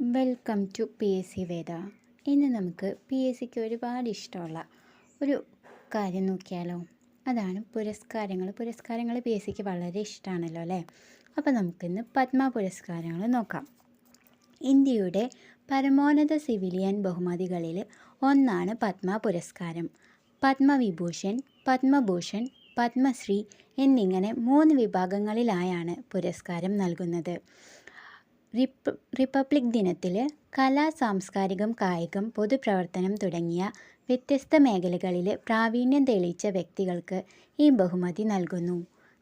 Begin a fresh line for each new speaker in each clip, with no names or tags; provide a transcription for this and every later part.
Welcome to P S C Veda ഇന്ന് നമുക്ക് P S സിക്ക് ഒരുപാട് ഇഷ്ടമുള്ള ഒരു കാര്യം നോക്കിയാലോ. അതാണ് പുരസ്കാരങ്ങൾ. പുരസ്കാരങ്ങൾ പി എസ് സിക്ക് വളരെ ഇഷ്ടമാണല്ലോ അല്ലേ? അപ്പോൾ നമുക്കിന്ന് പത്മ പുരസ്കാരങ്ങൾ നോക്കാം. ഇന്ത്യയുടെ പരമോന്നത സിവിലിയൻ ബഹുമതികളിൽ ഒന്നാണ് പത്മ പുരസ്കാരം. പത്മവിഭൂഷൺ പത്മഭൂഷൺ പത്മശ്രീ എന്നിങ്ങനെ മൂന്ന് വിഭാഗങ്ങളിലായാണ് പുരസ്കാരം നൽകുന്നത്. റിപ്പബ്ലിക് ദിനത്തിൽ കലാ സാംസ്കാരികം കായികം പൊതുപ്രവർത്തനം തുടങ്ങിയ വ്യത്യസ്ത മേഖലകളിൽ പ്രാവീണ്യം തെളിയിച്ച വ്യക്തികൾക്ക് ഈ ബഹുമതി നൽകുന്നു.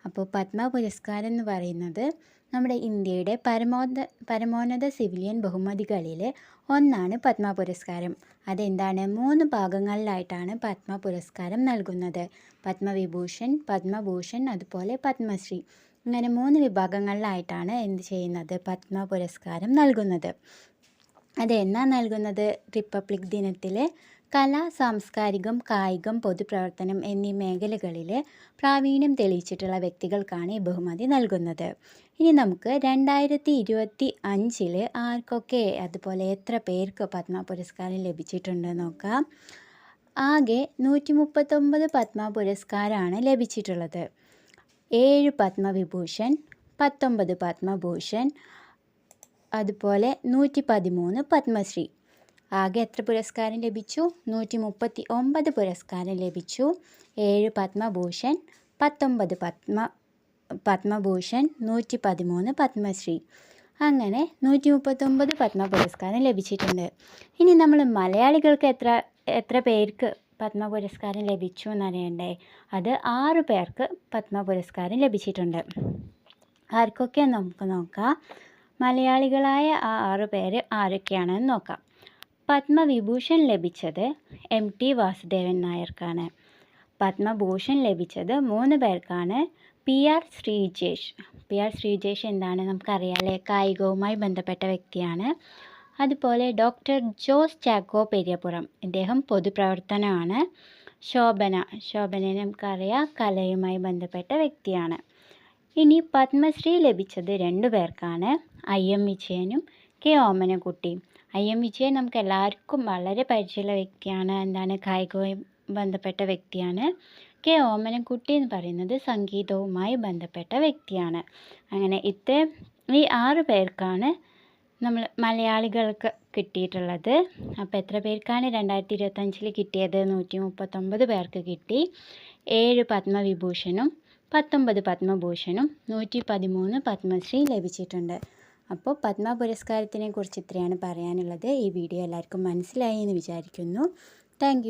അപ്പോൾ പത്മ പുരസ്കാരം എന്ന് പറയുന്നത് നമ്മുടെ ഇന്ത്യയുടെ പരമോന്നത പരമോന്നത സിവിലിയൻ ബഹുമതികളിൽ ഒന്നാണ് പത്മ പുരസ്കാരം. അതെന്താണ്? മൂന്ന് ഭാഗങ്ങളിലായിട്ടാണ് പത്മ പുരസ്കാരം നൽകുന്നത്. പത്മവിഭൂഷൺ പത്മഭൂഷൺ അതുപോലെ പത്മശ്രീ. ഇങ്ങനെ മൂന്ന് വിഭാഗങ്ങളിലായിട്ടാണ് എന്ത് ചെയ്യുന്നത് പത്മ പുരസ്കാരം നൽകുന്നത്. അത് എന്നാ നൽകുന്നത്? റിപ്പബ്ലിക് ദിനത്തിൽ കലാ സാംസ്കാരികം കായികം പൊതുപ്രവർത്തനം എന്നീ മേഖലകളിൽ പ്രാവീണ്യം തെളിയിച്ചിട്ടുള്ള വ്യക്തികൾക്കാണ് ഈ ബഹുമതി നൽകുന്നത്. ഇനി നമുക്ക് രണ്ടായിരത്തി ഇരുപത്തി അഞ്ചിൽ ആർക്കൊക്കെ അതുപോലെ എത്ര പേർക്ക് പത്മ പുരസ്കാരം ലഭിച്ചിട്ടുണ്ട് നോക്കാം. ആകെ നൂറ്റി മുപ്പത്തൊമ്പത് പത്മ പുരസ്കാരമാണ് ലഭിച്ചിട്ടുള്ളത്. ഏഴ് പത്മവിഭൂഷൺ പത്തൊമ്പത് പത്മഭൂഷൺ അതുപോലെ നൂറ്റി പതിമൂന്ന് പത്മശ്രീ. ആകെ എത്ര പുരസ്കാരം ലഭിച്ചു? നൂറ്റി മുപ്പത്തി ഒമ്പത് പുരസ്കാരം ലഭിച്ചു. ഏഴ് പത്മഭൂഷൺ പത്തൊമ്പത് പത്മ പത്മഭൂഷൺ നൂറ്റി പതിമൂന്ന് പത്മശ്രീ. അങ്ങനെ നൂറ്റി മുപ്പത്തൊമ്പത് പത്മ പുരസ്കാരം ലഭിച്ചിട്ടുണ്ട്. ഇനി നമ്മൾ മലയാളികൾക്ക് എത്ര എത്ര പേർക്ക് പത്മ പുരസ്കാരം ലഭിച്ചു എന്നറിയണ്ടേ? അത് ആറ് പേർക്ക് പത്മ പുരസ്കാരം ലഭിച്ചിട്ടുണ്ട്. ആർക്കൊക്കെ നമുക്ക് നോക്കാം. മലയാളികളായ ആ ആറ് പേര് ആരൊക്കെയാണെന്ന് നോക്കാം. പത്മവിഭൂഷൺ ലഭിച്ചത് എം ടി വാസുദേവൻ നായർക്കാണ്. പത്മഭൂഷൺ ലഭിച്ചത് മൂന്ന് പേർക്കാണ്. P R Sreejesh. P R Sreejesh എന്താണ് നമുക്കറിയാമല്ലേ കായികവുമായി ബന്ധപ്പെട്ട വ്യക്തിയാണ്. അതുപോലെ ഡോക്ടർ ജോസ് ചാക്കോ പെരിയപുറം ഇദ്ദേഹം പൊതുപ്രവർത്തനമാണ് ശോഭന ശോഭന നമുക്കറിയാം കലയുമായി ബന്ധപ്പെട്ട വ്യക്തിയാണ്. ഇനി പത്മശ്രീ ലഭിച്ചത് രണ്ടു പേർക്കാണ്. ഐ എം വിജയനും കെ ഓമനക്കുട്ടിയും. ഐ എം വിജയൻ നമുക്ക് എല്ലാവർക്കും വളരെ പരിചയമുള്ള വ്യക്തിയാണ്. എന്താണ് കായികവുമായി ബന്ധപ്പെട്ട വ്യക്തിയാണ്. കെ ഓമനക്കുട്ടി എന്ന് പറയുന്നത് സംഗീതവുമായി ബന്ധപ്പെട്ട വ്യക്തിയാണ്. അങ്ങനെ ഇത്രയും ഈ ആറ് പേർക്കാണ് നമ്മൾ മലയാളികൾക്ക് കിട്ടിയിട്ടുള്ളത്. അപ്പോൾ എത്ര പേർക്കാണ് രണ്ടായിരത്തി ഇരുപത്തഞ്ചിൽ കിട്ടിയത്? നൂറ്റി മുപ്പത്തൊമ്പത് പേർക്ക് കിട്ടി. ഏഴ് പത്മവിഭൂഷണും പത്തൊമ്പത് പത്മഭൂഷണും നൂറ്റി പതിമൂന്ന് പത്മശ്രീ ലഭിച്ചിട്ടുണ്ട്. അപ്പോൾ പത്മ പുരസ്കാരത്തിനെ കുറിച്ച് ഇത്രയാണ് പറയാനുള്ളത്. ഈ വീഡിയോ എല്ലാവർക്കും മനസ്സിലായി എന്ന് വിചാരിക്കുന്നു. താങ്ക്